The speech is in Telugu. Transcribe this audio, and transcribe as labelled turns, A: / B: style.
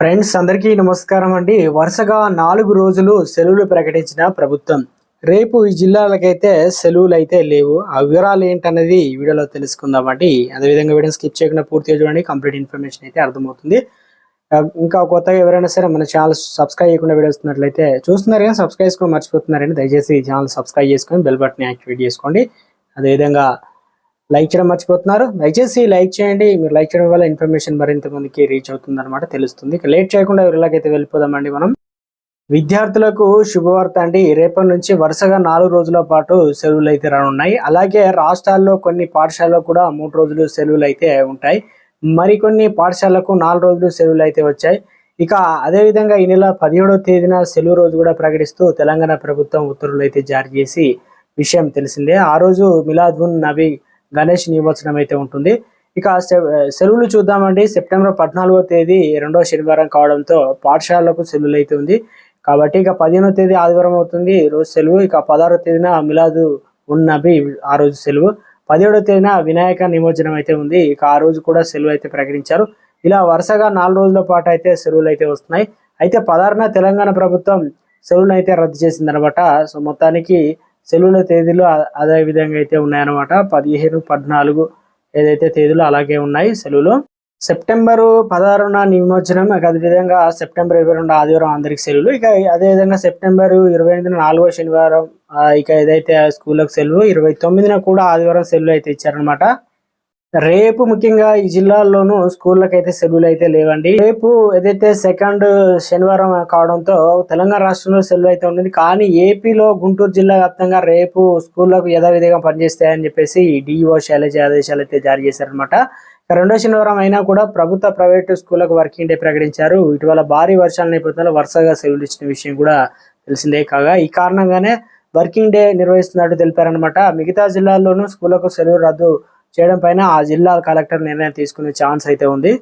A: ఫ్రెండ్స్ అందరికీ నమస్కారం అండి. వరుసగా నాలుగు రోజులు సెలవులు ప్రకటించిన ప్రభుత్వం. రేపు ఈ జిల్లాలకైతే సెలవులు అయితే లేవు. ఆ వివరాలు ఏంటన్నది ఈ వీడియోలో తెలుసుకుందామండి. అదేవిధంగా వీడియో స్కిప్ చేయకుండా పూర్తిగా చూడండి. కంప్లీట్ ఇన్ఫర్మేషన్ అయితే అర్థమవుతుంది. ఇంకా కొత్తగా ఎవరైనా సరే మన ఛానల్ సబ్స్క్రైబ్ చేయకుండా వీడియో వస్తున్నట్లయితే చూస్తున్నారు కానీ సబ్స్క్రైబ్ చేసుకొని మర్చిపోతున్నారండి. దయచేసి ఛానల్ సబ్స్క్రైబ్ చేసుకొని బెల్ బటన్ యాక్టివేట్ చేసుకోండి. అదేవిధంగా లైక్ చేయడం మర్చిపోతున్నారు. దయచేసి లైక్ చేయండి. మీరు లైక్ చేయడం వల్ల ఇన్ఫర్మేషన్ మరింత మందికి రీచ్ అవుతుంది అనమాట తెలుస్తుంది. ఇక లేట్ చేయకుండా ఎవరిలాగైతే వెళ్ళిపోదామండి మనం. విద్యార్థులకు శుభవార్త అండి. రేపటి నుంచి వరుసగా నాలుగు రోజుల పాటు సెలవులు అయితే రానున్నాయి. అలాగే రాష్ట్రాల్లో కొన్ని పాఠశాలలో కూడా మూడు రోజులు సెలవులు అయితే ఉంటాయి. మరికొన్ని పాఠశాలకు నాలుగు రోజులు సెలవులు అయితే వచ్చాయి. ఇక అదేవిధంగా ఈ నెల పదిహేడవ తేదీన సెలవు రోజు కూడా ప్రకటిస్తూ తెలంగాణ ప్రభుత్వం ఉత్తర్వులు అయితే జారీ చేసి విషయం తెలిసిందే. ఆ రోజు మిలాద్ ఉన్ నబీ గణేష్ నిమజ్జనం అయితే ఉంటుంది. ఇక సె- సెలవులు చూద్దామండి. సెప్టెంబర్ పద్నాలుగో తేదీ రెండో శనివారం కావడంతో పాఠశాలలకు సెలవులు అయితే ఉంది. కాబట్టి ఇక పదిహేనో తేదీ ఆదివారం అవుతుంది. రోజు సెలవు. ఇక పదహారో తేదీన మిలాదు ఉన్ ఆ రోజు సెలవు. పదిహేడో తేదీన వినాయక నిమజ్జనం అయితే ఉంది. ఇక ఆ రోజు కూడా సెలవు అయితే ప్రకటించారు. ఇలా వరుసగా నాలుగు రోజుల పాటు అయితే సెలవులు అయితే వస్తున్నాయి. అయితే పదహారున తెలంగాణ ప్రభుత్వం సెలవులు అయితే రద్దు చేసింది అనమాట సో మొత్తానికి సెలవుల తేదీలు అదే విధంగా అయితే ఉన్నాయన్నమాట. పదిహేను పద్నాలుగు ఏదైతే తేదీలు అలాగే ఉన్నాయి సెలవులు. సెప్టెంబరు పదహారున నిమజ్జనం ఇక అదే విధంగా సెప్టెంబర్ ఇరవై రెండు ఆదివారం అందరికి సెలవులు. ఇక అదే విధంగా సెప్టెంబర్ ఇరవై ఎనిమిదిన నాలుగో శనివారం ఇక ఏదైతే స్కూళ్ళకు సెలవు ఇరవై తొమ్మిదిన కూడా ఆదివారం సెలవు అయితే ఇచ్చారనమాట రేపు ముఖ్యంగా ఈ జిల్లాల్లోనూ స్కూళ్ళకి అయితే సెలవులు అయితే లేవండి. రేపు ఏదైతే సెకండ్ శనివారం కావడంతో తెలంగాణ రాష్ట్రంలో సెలవు అయితే ఉంది కానీ ఏపీలో గుంటూరు జిల్లా వ్యాప్తంగా రేపు స్కూళ్ళకు యథావిధిగా పనిచేస్తాయని చెప్పేసి డిఈఓ శైలజ ఆదేశాలు అయితే జారీ చేశారనమాట రెండో శనివారం అయినా కూడా ప్రభుత్వ ప్రైవేటు స్కూళ్ళకు వర్కింగ్ డే ప్రకటించారు. ఇటీవల భారీ వర్షాల నేపథ్యంలో వరుసగా సెలవులు ఇచ్చిన విషయం కూడా తెలిసిందే కాగా ఈ కారణంగానే వర్కింగ్ డే నిర్వహిస్తున్నట్టు తెలిపారనమాట మిగతా జిల్లాల్లోనూ స్కూళ్ళకు సెలవు రద్దు చేయడం పైన ఆ జిల్లా కలెక్టర్ నిర్ణయం తీసుకునే ఛాన్స్ అయితే ఉంది.